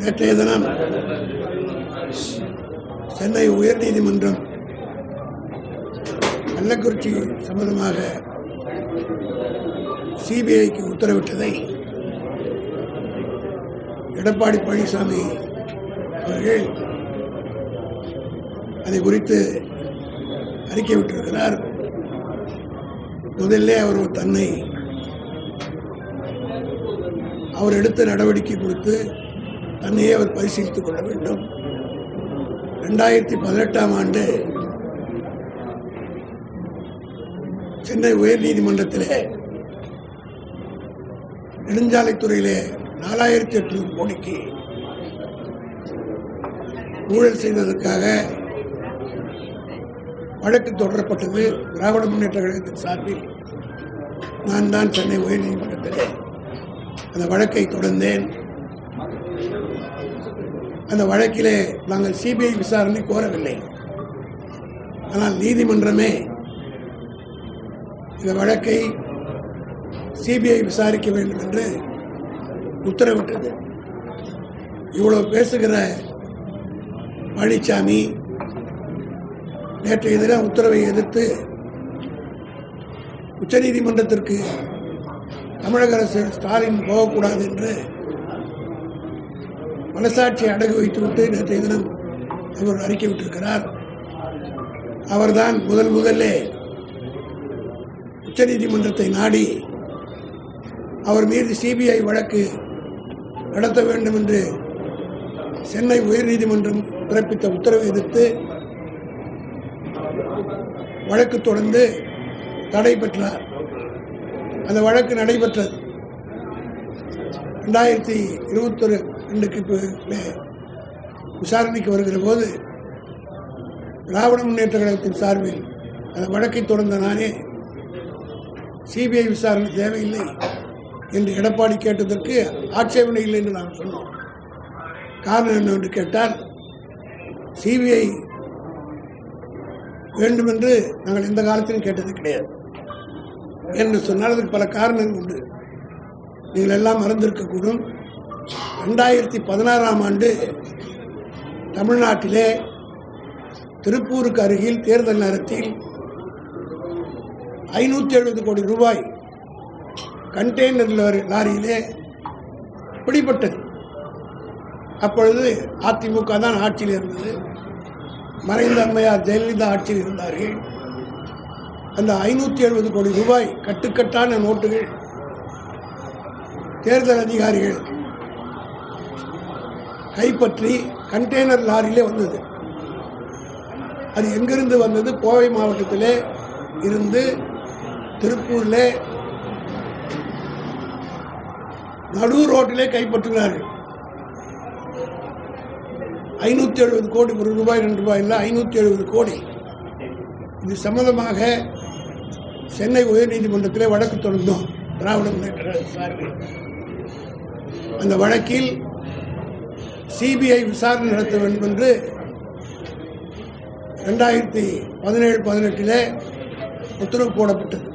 நேற்றைய தினம் சென்னை உயர்நீதிமன்றம் கள்ளக்குறிச்சி சம்பந்தமாக சிபிஐக்கு உத்தரவிட்டதை எடப்பாடி பழனிசாமி அவர்கள் அதை குறித்து அறிக்கை விட்டிருக்கிறார். முதல்ல அவர் தன்னை அவர் எடுத்த நடவடிக்கை கொடுத்து தன்னையே அவர் பரிசீலித்துக் கொள்ள வேண்டும். ரெண்டாயிரத்தி பதினெட்டாம் ஆண்டு சென்னை உயர் நீதிமன்றத்திலே நெடுஞ்சாலைத்துறையிலே நாலாயிரத்தி எட்நூறு கோடிக்கு ஊழல் செய்ததற்காக வழக்கு தொடரப்பட்டது. திராவிட முன்னேற்ற கழகத்தின் சார்பில் நான் தான் சென்னை உயர்நீதிமன்றத்திலே அந்த வழக்கை தொடர்ந்தேன். அந்த வழக்கிலே நாங்கள் சிபிஐ விசாரணை கோரவில்லை. ஆனால் நீதிமன்றமே இந்த வழக்கை சிபிஐ விசாரிக்க வேண்டும் என்று உத்தரவிட்டது. இவ்வளவு பேசுகிற பழனிசாமி நேற்றைய தினம் உத்தரவை எதிர்த்து உச்சநீதிமன்றத்திற்கு தமிழக அரசு ஸ்டாலின் போகக்கூடாது என்று மனசாட்சியை அடகு வைத்துவிட்டு நேற்றைய தினம் அவர் அறிக்கை விட்டிருக்கிறார். அவர்தான் முதல் முதல்லே உச்சநீதிமன்றத்தை நாடி அவர் மீது சிபிஐ வழக்கு நடத்த வேண்டும் என்று சென்னை உயர்நீதிமன்றம் பிறப்பித்த உத்தரவை எதிர்த்து வழக்கு தொடர்ந்து தடை பெற்றார் அந்த வழக்கு நடைபெற்றது. ரெண்டாயிரத்தி இருபத்தொரு ரெண்டுக்கு விசாரணைக்கு வருகிற போது திராவிட முன்னேற்ற கழகத்தின் சார்பில் அந்த வழக்கை தொடர்ந்த நானே சிபிஐ விசாரணை தேவையில்லை என்று எடப்பாடி கேட்டதற்கு ஆட்சேபனை இல்லை என்று நாம் சொன்னோம். காரணம் என்னவென்று கேட்டால் சிபிஐ வேண்டுமென்று நாங்கள் எந்த காலத்திலும் கேட்டது கிடையாது. என்று சொன்னால் அதுக்கு பல காரணங்கள் உண்டு. நீங்கள் எல்லாம் மறந்திருக்கக்கூடும் ரெண்டாயிரத்தி பதினாறாம் ஆண்டு தமிழ்நாட்டிலே திருப்பூருக்கு அருகில் தேர்தல் நேரத்தில் ஐநூற்றி எழுபது கோடி ரூபாய் கண்டெய்னர் லாரி லாரியிலே பிடிபட்டது. அப்பொழுது அதிமுக தான் ஆட்சியில் இருந்தது. மறைந்த அம்மையார் ஜெயலலிதா ஆட்சியில் இருந்தார்கள். அந்த ஐநூற்றி எழுபது கோடி ரூபாய் கட்டுக்கட்டான நோட்டுகள் தேர்தல் அதிகாரிகள் கைப்பற்றி கண்டெய்னர் லாரியிலே வந்தது. அது எங்கிருந்து வந்தது? கோவை மாவட்டத்திலே இருந்து திருப்பூரில் நடு ரோட்டிலே கைப்பற்றுகிறார்கள் ஐநூற்றி எழுபது கோடி ஒரு ரூபாய் ரெண்டு ரூபாய் இல்லை ஐநூற்றி எழுபது கோடி. இது சம்பந்தமாக சென்னை உயர்நீதிமன்றத்திலே வழக்கு தொடர்ந்தோம் திராவிட முன்னேற்ற சார்பில். அந்த வழக்கில் சிபிஐ விசாரணை நடத்த வேண்டும் என்று ரெண்டாயிரத்தி பதினேழு பதினெட்டில் உத்தரவு போடப்பட்டது.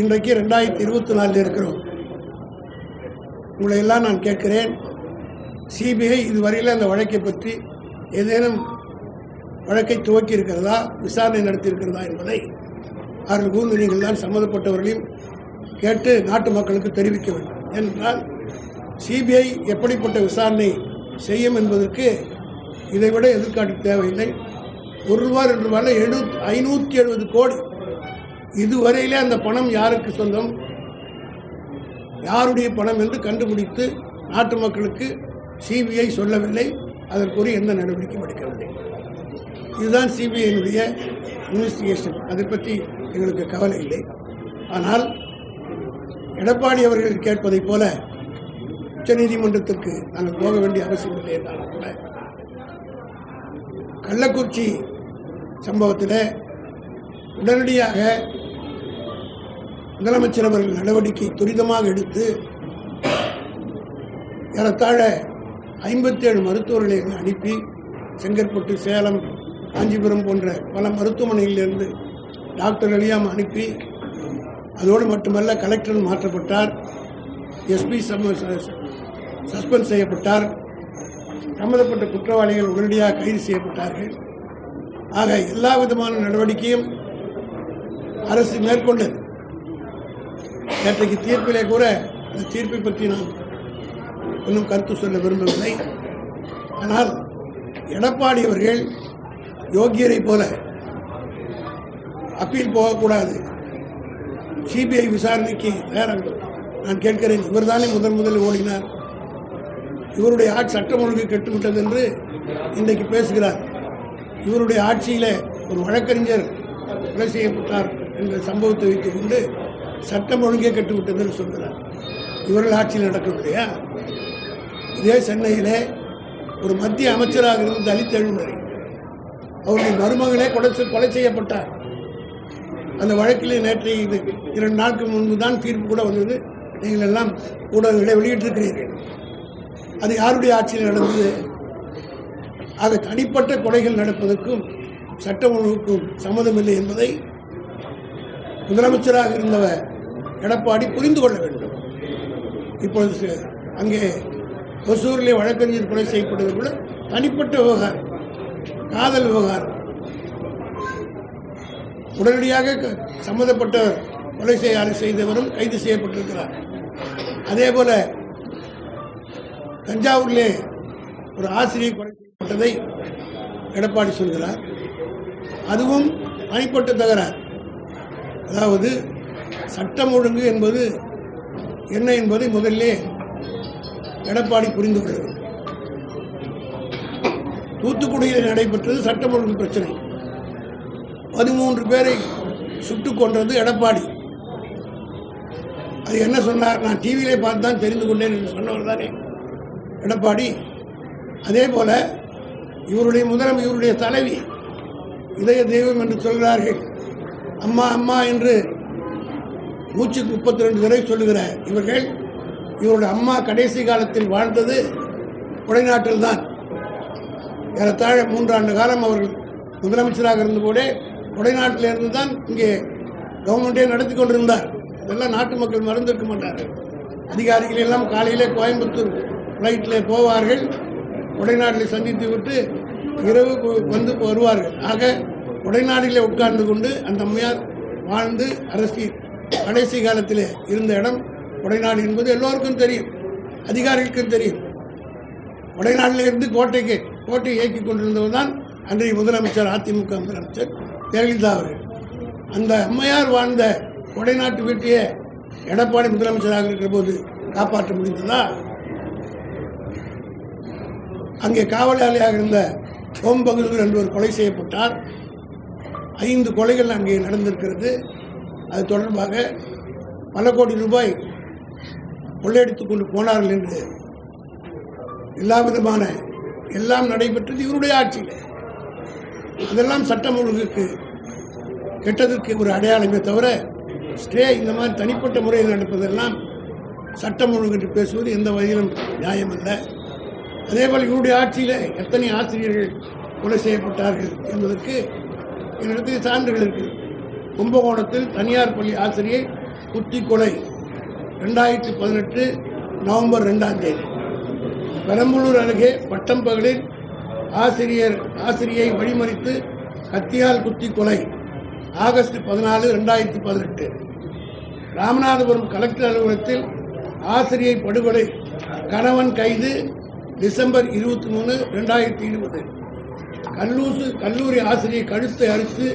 இன்றைக்கு ரெண்டாயிரத்தி இருபத்தி நாலில் இருக்கிறோம். உங்களை எல்லாம் நான் கேட்கிறேன் சிபிஐ இதுவரையில் அந்த வழக்கை பற்றி ஏதேனும் வழக்கை துவக்கி இருக்கிறதா விசாரணை நடத்தியிருக்கிறதா என்பதை அவர்கள் கூர்ந்து நீங்கள் தான் சம்மந்தப்பட்டவர்களையும் கேட்டு நாட்டு மக்களுக்கு தெரிவிக்க வேண்டும். ஏனென்றால் சிபிஐ எப்படிப்பட்ட விசாரணை செய்யும் என்பதற்கு இதைவிட எதிர்காட்டு தேவையில்லை. ஒரு ரூபா ரெண்டு ரூபாயில் எழு ஐநூற்றி எழுபது கோடி. இதுவரையிலே அந்த பணம் யாருக்கு சொந்தம்? யாருடைய பணம் என்று கண்டுபிடித்து நாட்டு மக்களுக்கு சிபிஐ சொல்லவில்லை. அதற்குரிய எந்த நடவடிக்கையும் எடுக்கவில்லை. இதுதான் சிபிஐனுடைய இன்வெஸ்டிகேஷன் அதை பற்றி எங்களுக்கு கவலை இல்லை. ஆனால் எடப்பாடி அவர்கள் கேட்பதைப் போல உச்சநீதிமன்றத்திற்கு நாங்கள் போக வேண்டிய அவசியம் இல்லை என்றாலும் கூட கள்ளக்குறிச்சி சம்பவத்தில் உடனடியாக முதலமைச்சர் அவர்கள் நடவடிக்கை துரிதமாக எடுத்து ஏறத்தாழ ஐம்பத்தி ஏழு மருத்துவர்களை அனுப்பி செங்கற்பட்டு சேலம் காஞ்சிபுரம் போன்ற பல மருத்துவமனைகளிலிருந்து டாக்டர் எல்லாம் அனுப்பி அதோடு மட்டுமல்ல கலெக்டர் மாற்றப்பட்டார். எஸ்பி சம்ம சஸ்பெண்ட் செய்யப்பட்டார். சம்பந்தப்பட்ட குற்றவாளிகள் உடனடியாக கைது செய்யப்பட்டார்கள். ஆக எல்லா விதமான நடவடிக்கையும் அரசு மேற்கொண்டது. நேற்றைக்கு தீர்ப்பிலே கூட அந்த தீர்ப்பை பற்றி நான் இன்னும் கருத்து சொல்ல விரும்பவில்லை. ஆனால் எடப்பாடி அவர்கள் யோகியரை போல அப்பீல் போகக்கூடாது. சிபிஐ விசாரணைக்கு தயாராக நான் கேட்கிறேன். இவர்தானே முதன் முதலில் ஓடினார். இவருடைய ஆட்சி சட்டம் ஒழுங்கு கெட்டுவிட்டது என்று இன்றைக்கு பேசுகிறார். இவருடைய ஆட்சியில் ஒரு வழக்கறிஞர் கொலை செய்யப்பட்டார் என்ற சம்பவத்தை வைத்துக் கொண்டு சட்டம் ஒழுங்கே கெட்டுவிட்டது என்று சொல்கிறார். இவர்கள் ஆட்சியில் நடக்கவில்லையா? இதே சென்னையிலே ஒரு மத்திய அமைச்சராக இருந்த தலித் எழுமறை அவருடைய மருமகளே கொலை செய்- கொலை செய்யப்பட்டார். அந்த வழக்கில் நேற்று இது இரண்டு நாட்கள் முன்பு தான் தீர்ப்பு கூட வந்தது. நீங்கள் எல்லாம் ஊடகங்களை வெளியிட்டிருக்கிறீர்கள். அது யாருடைய ஆட்சியில் நடந்தது? அது தனிப்பட்ட கொலைகள் நடப்பதற்கும் சட்ட ஒழுங்குக்கும் சம்மதமில்லை என்பதை முதலமைச்சராக இருந்தவர் எடப்பாடி புரிந்து கொள்ள வேண்டும். இப்பொழுது அங்கே ஒசூரிலே வழக்கறிஞர் கொலை செய்யப்பட்டது கூட தனிப்பட்ட விவகாரம் காதல் விவகாரம். உடனடியாக க- கொலை செய்ய செய்தவரும் கைது செய்யப்பட்டிருக்கிறார். அதே போல தஞ்சாவூரிலே ஒரு ஆசிரியை கொலை செய்யப்பட்டதை எடப்பாடி சொல்கிறார். அதுவும் தனிப்பட்ட தகராறு. அதாவது சட்டம் ஒழுங்கு என்பது என்ன என்பதை முதல்ல எடப்பாடி புரிந்து கொள்ள வேண்டும். தூத்துக்குடியில் நடைபெற்றது சட்டம் ஒழுங்கு பிரச்சனை. பதிமூன்று பேரை சுட்டுக் கொன்றது எடப்பாடி. அது என்ன சொன்னார்? நான் டிவியிலே பார்த்து தான் தெரிந்து கொண்டேன் என்று சொன்னவர் தானே. எடப்பாடி அதே போல இவருடைய முதலம் இவருடைய தலைவி இதய தெய்வம் என்று சொல்கிறார்கள். அம்மா அம்மா என்று நூற்றுக்கு முப்பத்தி ரெண்டு தடவை சொல்லுகிற இவர்கள் இவருடைய அம்மா கடைசி காலத்தில் வாழ்ந்தது கொடைநாட்டில் தான். ஏறத்தாழ மூன்றாண்டு காலம் அவர்கள் முதலமைச்சராக இருந்தபோதே கொடைநாட்டில் இருந்து தான் இங்கே கவர்மெண்ட்டே நடத்தி கொண்டிருந்தார். இதெல்லாம் நாட்டு மக்கள் மறந்திருக்க மாட்டார்கள். அதிகாரிகள் எல்லாம் காலையிலே கோயம்புத்தூர் ஃப்ளைட்டில் போவார்கள். உடைநாட்டில் சந்தித்து விட்டு இரவு வந்து வருவார்கள். ஆக கொடைநாட்டிலே உட்கார்ந்து கொண்டு அந்த அம்மையார் வாழ்ந்து அரசி கடைசி காலத்தில் இருந்த இடம் உடைநாடு என்பது எல்லோருக்கும் தெரியும். அதிகாரிகளுக்கும் தெரியும். உடைநாட்டில் இருந்து கோட்டைக்கு கோட்டையை இயக்கி கொண்டிருந்தவர் தான் அன்றைய முதலமைச்சர் அதிமுக முதலமைச்சர் ஜெயலலிதா அவர்கள். அந்த அம்மையார் வாழ்ந்த கொடைநாட்டு வீட்டையே எடப்பாடி முதலமைச்சராக இருக்கிற போது காப்பாற்ற முடிந்ததா? அங்கே காவலாளியாக இருந்த ஓம் பகதூர் என்பவர் கொலை செய்யப்பட்டார். ஐந்து கொலைகள் அங்கே நடந்திருக்கிறது. அது தொடர்பாக பல கோடி ரூபாய் கொள்ளையடித்துக் கொண்டு போனார்கள் என்று எல்லா விதமான எல்லாம் நடைபெற்றது இவருடைய ஆட்சியில். அதெல்லாம் சட்டம் ஒழுங்குக்கு கெட்டதற்கு ஒரு அடையாளமே தவிர ஸ்டே இந்த மாதிரி தனிப்பட்ட முறையில் நடப்பதெல்லாம் சட்டம் ஒழுங்கு என்று பேசுவது எந்த வகையிலும் நியாயமல்ல. அதேபோல் இவருடைய ஆட்சியில் எத்தனை ஆசிரியர்கள் கொலை செய்யப்பட்டார்கள் என்பதற்கு என்னிடத்தில் சான்றுகள் இருக்குது கும்பகோணத்தில் தனியார் பள்ளி ஆசிரியை குத்தி கொலை ரெண்டாயிரத்தி பதினெட்டு நவம்பர் ரெண்டாம் தேதி. பெரம்பலூர் அருகே பட்டம்பகலில் ஆசிரியர் ஆசிரியை வழிமறித்து கத்தியால் குத்தி கொலை ஆகஸ்ட் பதினாலு ரெண்டாயிரத்தி பதினெட்டு. ராமநாதபுரம் கலெக்டர் அலுவலகத்தில் ஆசிரியை படுகொலை கணவன் கைது டிசம்பர் இருபத்தி மூணு ரெண்டாயிரத்தி இருபது. கல்லூசு கல்லூரி ஆசிரியை கழுத்தை அறுத்து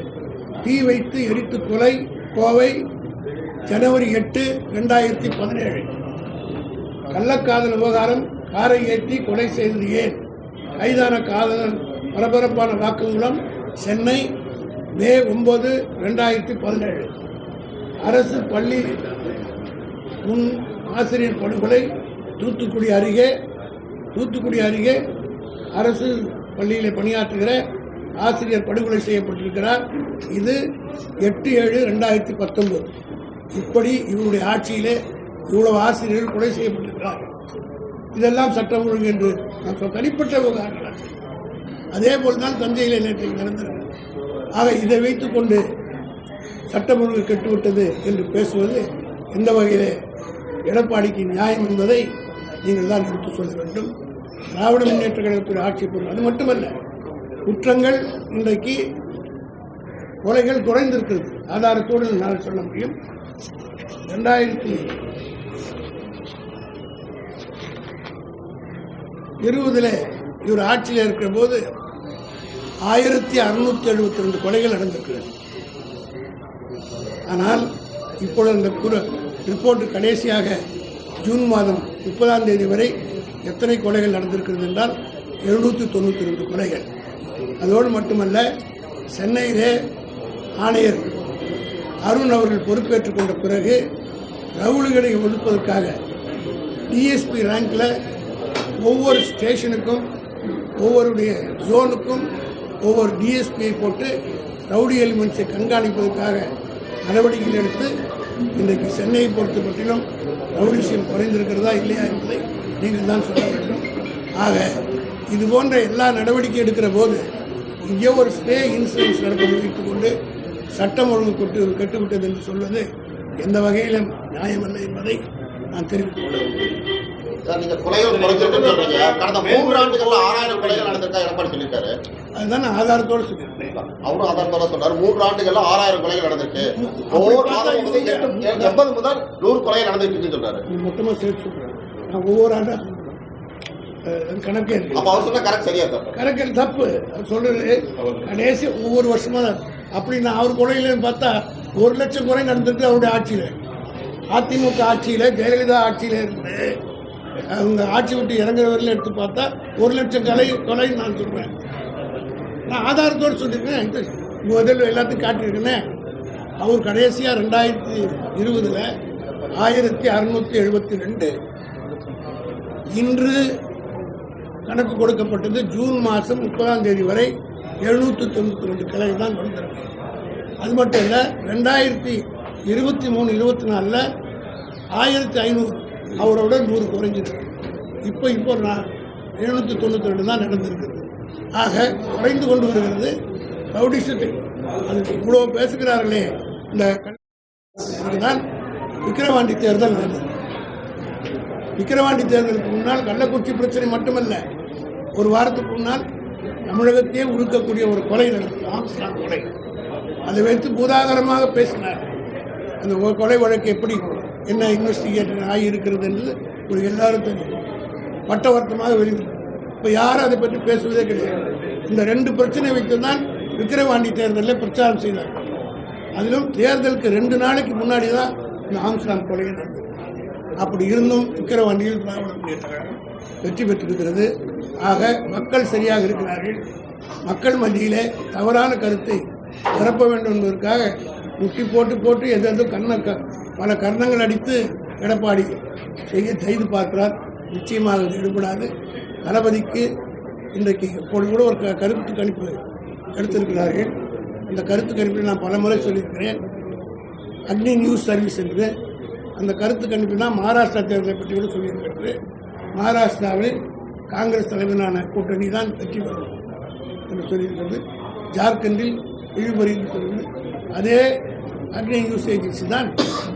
தீ வைத்து எரித்து கொலை கோவை ஜனவரி எட்டு ரெண்டாயிரத்தி பதினேழு. கள்ளக்காதல் விவகாரம் காரை ஏற்றி கொலை செய்தது ஏன்? கைதான காதலன் பரபரப்பான வாக்குமூலம் சென்னை மே ஒன்பது ரெண்டாயிரத்தி பதினேழு. அரசு பள்ளி முன் ஆசிரியர் படுகொலை தூத்துக்குடி அருகே தூத்துக்குடி அருகே அரசு பள்ளியில் பணியாற்றுகிற ஆசிரியர் படுகொலை செய்யப்பட்டிருக்கிறார். இது எட்டு ஏழு ரெண்டாயிரத்தி பத்தொன்பது. இப்படி இவருடைய ஆட்சியிலே இவ்வளவு ஆசிரியர்கள் கொலை செய்யப்பட்டிருக்கிறார். இதெல்லாம் சட்டம் ஒழுங்கு என்று நான் சொல்ல தனிப்பட்ட விவகாரங்கள் அதே. போல் தான் தஞ்சையில் நேற்று நடந்தது. ஆக இதை வைத்துக்கொண்டு சட்டம் ஒழுங்கு கெட்டுவிட்டது என்று பேசுவது எந்த வகையிலே எடப்பாடிக்கு நியாயம் என்பதை நீங்கள் தான் எடுத்து சொல்ல வேண்டும். திராவிட முன்னேற்ற கழகத்துடைய ஆட்சி பொருள் அது மட்டுமல்ல குற்றங்கள் இன்றைக்கு கொலைகள் குறைந்திருக்கிறது. ஆதாரத்தோடு என்னால் சொல்ல முடியும். ரெண்டாயிரத்தி இருபதுல இவர் ஆட்சியில் இருக்கிற போது ஆயிரத்தி அறுநூத்தி எழுபத்தி ரெண்டு கொலைகள் நடந்திருக்கிறது. ஆனால் இப்பொழுது அந்த குறு ரிப்போர்ட் கடைசியாக ஜூன் மாதம் முப்பதாம் தேதி வரை எத்தனை கொலைகள் நடந்திருக்கிறது என்றால் எழுநூற்றி தொண்ணூற்றி ரெண்டு கொலைகள். அதோடு மட்டுமல்ல சென்னையிலே ஆணையர் அருண் அவர்கள் பொறுப்பேற்றுக் கொண்ட பிறகு ரவுலுகளை ஒழிப்பதற்காக டிஎஸ்பி ரேங்கில் ஒவ்வொரு ஸ்டேஷனுக்கும் ஒவ்வொருடைய ஜோனுக்கும் ஒவ்வொரு டிஎஸ்பியை போட்டு ரவுடி எலிமெண்ட்ஸை கண்காணிப்பதற்காக நடவடிக்கைகள் எடுத்து இன்றைக்கு சென்னையை பொறுத்த மட்டிலும் ரவுடிசியம் குறைந்திருக்கிறதா இல்லையா என்பதை நீங்கள் தான் சொல்ல வேண்டும். ஆக இது போன்ற எல்லா நடவடிக்கை எடுக்கிற போது இங்கே ஒரு ஸ்டே இன்சூரன்ஸ் நடத்த முயற்சித்துக் கொண்டு சட்டம் ஒழுங்கு கொட்டு கெட்டுவிட்டது என்று சொல்வது எந்த வகையிலும் நியாயமல்ல என்பதை நான் தெரிவித்துக் கொள்ள வேண்டும் நடந்திருக்கா? அதுதான் ஆதாரத்தோடு சொல்லியிருக்கேன் அவரும் ஆதாரத்தோட சொல்றாரு மூன்று ஆண்டுகள்ல ஆறாயிரம் கொலைகள் நடந்திருக்கு. ஒவ்வொரு எண்பது முதல் நூறு இருக்குன்னு சொல்றாரு. இது மொத்தமாக சேர்த்து சொல்கிறேன் நான் ஒவ்வொரு ஆண்டா அஹ், கணக்கே கணக்கில் தப்பு. சொல்றது கடைசி ஒவ்வொரு வருஷமா அப்படி நான் அவர் கொலையிலன்னு பார்த்தா ஒரு லட்சம் கொலை நடந்திருக்கு அவருடைய ஆட்சியில். அதிமுக ஆட்சியில் ஜெயலலிதா ஆட்சியில் இருந்து அவங்க ஆட்சி விட்டு இறங்குற வரையிலும் எடுத்து பார்த்தா ஒரு லட்சம் கொலை கொலை நான் சொல்கிறேன் நான் ஆதாரத்தோடு சொல்லியிருக்கேன் முதல்ல எல்லாத்தையும் காட்டியிருக்கேனே. அவர் கடைசியாக ரெண்டாயிரத்தி இருபதில் ஆயிரத்தி அறுநூற்றி எழுபத்தி ரெண்டு இன்று கணக்கு கொடுக்கப்பட்டது ஜூன் மாதம் முப்பதாம் தேதி வரை எழுநூற்றி தொண்ணூற்றி ரெண்டு கிளை தான் வந்திருக்கு. அது மட்டும் இல்லை ரெண்டாயிரத்தி இருபத்தி மூணு இருபத்தி நாலில் ஆயிரத்தி ஐநூறு அவரோட நூறு குறைஞ்சிருக்கு. இப்போ இப்போ நான் எழுநூற்றி தொண்ணூற்றி ரெண்டு தான் நடந்திருக்குது ஆக குறைந்து கொண்டு வருகிறது ரவுடிசத்தை அதுக்கு இவ்வளோ பேசுகிறார்களே இந்த தான் விக்கிரவாண்டி தேர்தல் நடந்தது. விக்கிரவாண்டி தேர்தலுக்கு முன்னால் கள்ளக்குறிச்சி பிரச்சனை மட்டுமல்ல ஒரு வாரத்துக்கு முன்னால் தமிழகத்தையே உழுக்கக்கூடிய ஒரு கொலை நடந்தது ஆம்ஸ்டாங் கொலை. அதை வைத்து பூதாகரமாக பேசினார். அந்த கொலை வழக்கு எப்படி என்ன இன்வெஸ்டிகேஷன் ஆகியிருக்கிறது என்று ஒரு எல்லாரும் தெரியும். பட்டவர்த்தமாக வெளியிட்டு இப்போ யாரும் அதை பற்றி பேசுவதே கிடையாது. இந்த ரெண்டு பிரச்சனை வைத்து தான் விக்கிரவாண்டி தேர்தலில் பிரச்சாரம் செய்தார் அதிலும் தேர்தலுக்கு ரெண்டு நாளைக்கு முன்னாடி தான் இந்த ஆம்ஸ்டாங் கொலை நடந்தது. அப்படி இருந்தும் விக்கிரவாண்டியில் திராவிட முன்னேற்ற கழகம் வெற்றி பெற்றிருக்கிறது. ஆக மக்கள் சரியாக இருக்கிறார்கள். மக்கள் மத்தியிலே தவறான கருத்தை பரப்ப வேண்டும் என்பதற்காக முட்டி போட்டு போட்டு எதெந்தோ கண்ண க பல கர்ணங்கள் அடித்து எடப்பாடி செய்ய செய்து பார்க்கிறார். நிச்சயமாக அது எடுபடாது தளபதிக்கு இன்றைக்கு இப்பொழுது கூட ஒரு க- கருத்து கணிப்பு எடுத்திருக்கிறார்கள் அந்த கருத்து கணிப்பில் நான் பலமுறை சொல்லியிருக்கிறேன். அக்னி நியூஸ் சர்வீஸ் என்று அந்த கருத்து கணிப்புனா மகாராஷ்டிரா தேர்தலை பற்றி கூட சொல்லியிருக்கிறது. மகாராஷ்டிராவில் காங்கிரஸ் தலைவரான கூட்டணி தான் வெற்றி பெறும் என்று சொல்லியிருக்கிறது. ஜார்க்கண்டில் இழுபறி என்று அதே அக்னி நியூஸ் ஏஜென்சி தான்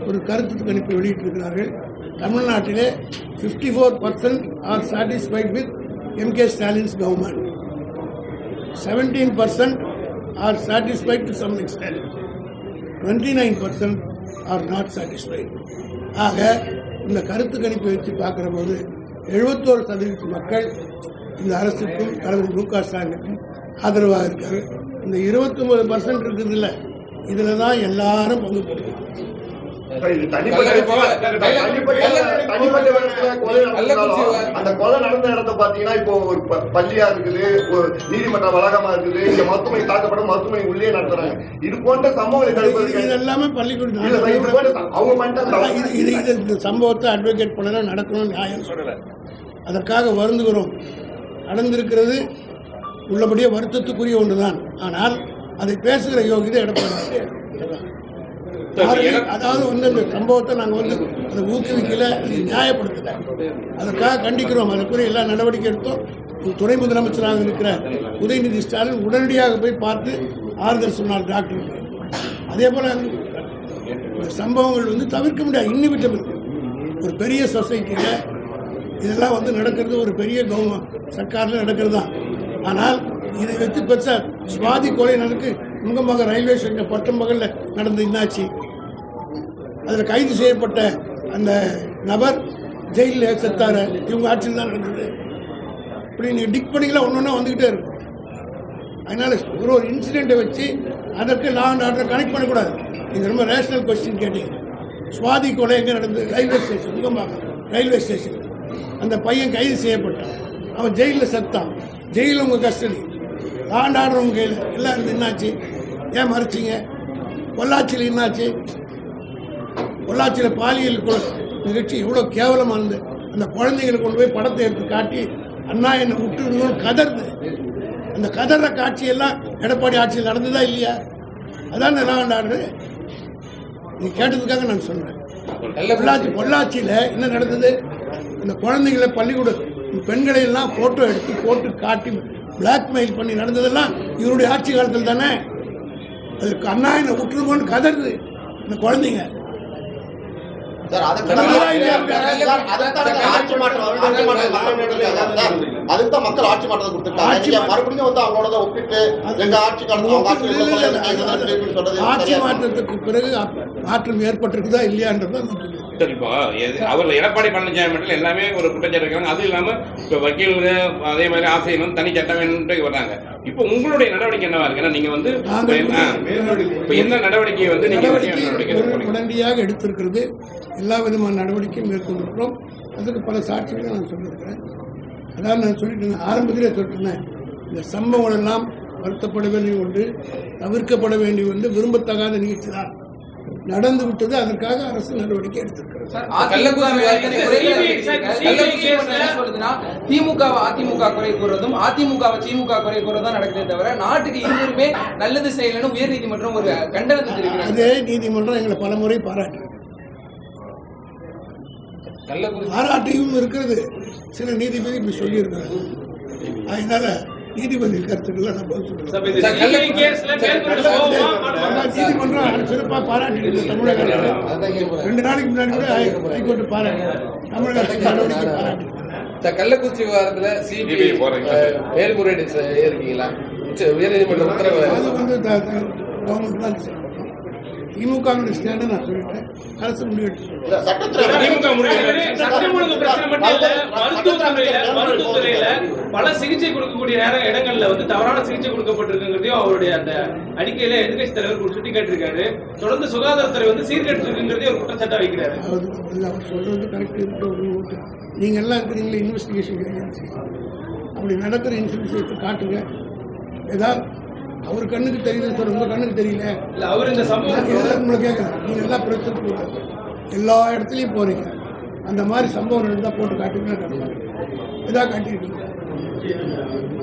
ஒரு கருத்து கணிப்பை வெளியிட்டிருக்கிறார்கள். தமிழ்நாட்டிலே fifty four percent are satisfied with MK Stalin's government seventeen percent are satisfied to some extent twenty nine percent are not satisfied ஆக இந்த கருத்து கணிப்பை வச்சு பார்க்குற போது எழுபத்தோரு சதவீத மக்கள் இந்த அரசுக்கும் தலைவர் மு க ஸ்டாலினுக்கும் ஆதரவாக இருக்காரு இந்த இருபத்தொம்பது பர்சன்ட் இருக்குது இல்லை இதில் தான் எல்லாரும் பங்கு போடுவாங்க அந்த கொலை நடந்த இடத்த பாத்தீங்கன்னா இப்போ ஒரு ப- பள்ளியா இருக்குது ஒரு நீதிமன்ற வளாகமா இருக்குது இங்க மருத்துவமனை தாக்கப்படும் மருத்துவமனை உள்ளே நடத்துறாங்க. இது போன்ற சம்பவங்களை இது தடுப்பதற்கு எல்லாமே பள்ளிக்கூடம் அவங்க பண்ணிட்டாங்க இது இது இது இந்த சம்பவத்தை அட்வொகேட் பண்ணலாம் நடக்கணும்னு நியாயம் சொல்லலை. அதற்காக வருந்துகிறோம். நடந்திருக்கிறது உள்ளபடியே வருத்தத்துக்குரிய ஒன்றுதான். ஆனால் அதை பேசுகிற யோகிதை எடப்பாடி அதாவது வந்து இந்த சம்பவத்தை நாங்கள் வந்து அதை ஊக்குவிக்கல அதை நியாயப்படுத்தல. அதற்காக கண்டிக்கிறோம். அதற்குரிய எல்லா நடவடிக்கை எடுத்தோம். ஒரு துணை முதலமைச்சராக இருக்கிற உதயநிதி ஸ்டாலின் உடனடியாக போய் பார்த்து ஆறுதல் சொன்னார் டாக்டர். அதே போல சம்பவங்கள் வந்து தவிர்க்க முடியாது. இன்னிவிட்டபிள் ஒரு பெரிய சொசைட்டியில் இதெல்லாம் வந்து நடக்கிறது ஒரு பெரிய கவர்மெண்ட் சர்க்காரில் நடக்கிறது தான் ஆனால் இதை வச்சு பெருசா சுவாதி கொலை நடக்கு நுங்கமாக ரயில்வே ஸ்டேஷன் பட்டம்பகலில் நடந்து என்னாச்சு? அதில் கைது செய்யப்பட்ட அந்த நபர் ஜெயிலில் செத்தாரு இவங்க ஆட்சியில் தான் நடந்தது. இப்படி நீங்கள் டிக் பண்ணிக்கலாம் ஒன்று ஒன்றா வந்துக்கிட்டே இருக்கும். அதனால் ஒரு ஒரு இன்சிடெண்ட்டை வச்சு அதற்கு லா அண்ட் ஆர்டர் கனெக்ட் பண்ணக்கூடாது. நீங்கள் ரொம்ப ரேஷனல் கொஸ்டின் கேட்டீங்க. சுவாதி கொலை எங்கே நடந்தது? ரயில்வே ஸ்டேஷன் முகமாக. ரயில்வே ஸ்டேஷன் அந்த பையன் கைது செய்யப்பட்டான். அவன் ஜெயிலில் செத்தான். ஜெயிலில் உங்கள் கஸ்டடி லா அண்ட் ஆர்டர் உங்கள் கையில் எல்லாம் இருந்து என்னாச்சு ஏன் மறைச்சிங்க? பொள்ளாச்சியில் என்னாச்சு பொள்ளாச்சியில் பாலியல் நிகழ்ச்சி நிகழ்ச்சி கேவலமாக இருந்து அந்த குழந்தைகளை கொண்டு போய் படத்தை எடுத்து காட்டி அண்ணா என்னை விட்டுருங்கன்னு கதர்ந்து அந்த கதற காட்சியெல்லாம் எடப்பாடி ஆட்சியில் நடந்ததா இல்லையா? அதான் நான் ஆடுறது நீ கேட்டதுக்காக நான் சொல்றேன். பொள்ளாச்சி பொள்ளாச்சியில் என்ன நடந்தது? இந்த குழந்தைங்களை பள்ளிக்கூட பெண்களை எல்லாம் போட்டோ எடுத்து போட்டு காட்டி பிளாக்மெயில் பண்ணி நடந்ததெல்லாம் இவருடைய ஆட்சி காலத்தில் தானே? அதுக்கு அண்ணா என்னை விட்டுருமோன்னு கதறுது. இந்த குழந்தைங்க சார் அதுக்கு நடந்ததா இல்லையா? சார், அதுக்குத்தான் சார் ஆட்சி மாற்றம் ஆட்சி மாற்றம் மக்கள் ஆட்சி மாற்றத்தை கொடுத்துருக்காங்க மறுபடியும் வந்து அவங்களோட ஒப்பிட்டு எங்க ஆட்சி காலத்துல ஆட்சி? மாற்றத்துக்கு பிறகு மாற்றம் ஏற்பட்டிருக்குதா இல்லையான்றதை இப்போ எது- அவர் எடப்பாடி பழனிசாமி மட்டும் எல்லாமே ஒரு குற்றச்சாட்டு இருக்காங்க. அது இல்லாம இப்ப வக்கீலுங்க அதே மாதிரி ஆசிரியர்களும் தனி சட்டம் வேணும்னு வர்றாங்க இப்போ உங்களுடைய நடவடிக்கை என்னவா இருக்கு? ஏன்னா நீங்க வந்து இப்ப என்ன- இப்ப என்ன நடவடிக்கை வந்து நீங்க? உடனடியாக எடுத்திருக்கிறது. எல்லா விதமான நடவடிக்கையும் மேற்கொண்டிருக்கிறோம். அதுக்கு பல சாட்சிகளை நான் சொல்லியிருக்கிறேன். அதான் நான் சொல்லிட்டு இருந்தேன் ஆரம்பத்திலே சொல்லிட்டு இருந்தேன் இந்த சம்பவங்கள் எல்லாம் வருத்தப்பட வேண்டிய ஒன்று தவிர்க்கப்பட வேண்டிய ஒன்று விரும்பத்தகாத நிகழ்ச்சி தான் நடந்து விட்டது அதற்காக அரசு நடவடிக்கை எடுத்திருக்கிறது. திமுகவை அதிமுக குறை கூறுறதும் அதிமுகவை திமுக குறை கூறுறதும் நடக்குதே தவிர நாட்டுக்கு இருவருமே நல்லது செய்யலன்னு உயர்நீதிமன்றம் ஒரு கண்டனத்தை தெரிவிக்கிறது அதே நீதிமன்றம் எங்களை பலமுறை பாராட்டு கள்ளக்குறிச்சி பாராட்டியும் இருக்கிறது. சில நீதிபதி இப்படி சொல்லியிருக்கிறாங்க அதனால நீதிபதி கருத்துக்களை அதான் நீதிமன்றம் சிறப்பாக பாராட்டிட்டு தமிழக ரெண்டு நாளைக்கு முன்னாடி கூட ஹைகோர்ட் பாராட்டி தமிழக அரசு நடவடிக்கை பாராட்டி. இந்த கள்ளக்குறிச்சி விவகாரத்துல சிபிஐ. மேல்முறையீடு இருக்கீங்களா உச்ச- உயர்நீதிமன்ற உத்தரவு. அது வந்து கவர்மெண்ட் தான். திமுக ஸ்டாண்டு நான் சொல்லிட்டேன். அரசு முடிவெடுத்து பிரச்சனை மருத்துவத்துறையில பல சிகிச்சை கொடுக்கக்கூடிய நேர இடங்கள்ல வந்து தவறான சிகிச்சை கொடுக்கப்பட்டிருக்குங்கிறதையும் அவருடைய அந்த அறிக்கையில எதிர்கட்சி தலைவர் சுட்டி காட்டியிருக்காரு. தொடர்ந்து சுகாதாரத்துறை வந்து சீர்கெட்டிருக்குங்கிறதையும் ஒரு குற்றச்சாட்டா வைக்கிறாரு. சொல்றது கரெக்ட் நீங்க எல்லாம் இருக்கிறீங்களே இன்வெஸ்டிகேஷன் ஏஜென்சி அப்படி நடக்கிற இன்வெஸ்டிகேஷன் காட்டுங்க. ஏதாவது அவர் கண்ணுக்கு தெரியுதுன்னு சொல்ற உங்க கண்ணுக்கு தெரியல. இல்ல அவர் இந்த சம்பவம் உங்களை கேட்குறேன். நீங்க எல்லா பிரச்சனைக்கும் எல்லா இடத்துலையும் போறீங்க. அந்த மாதிரி சம்பவம் இருந்தால் போட்டு காட்டுங்க இதாக காட்டிருக்கீங்க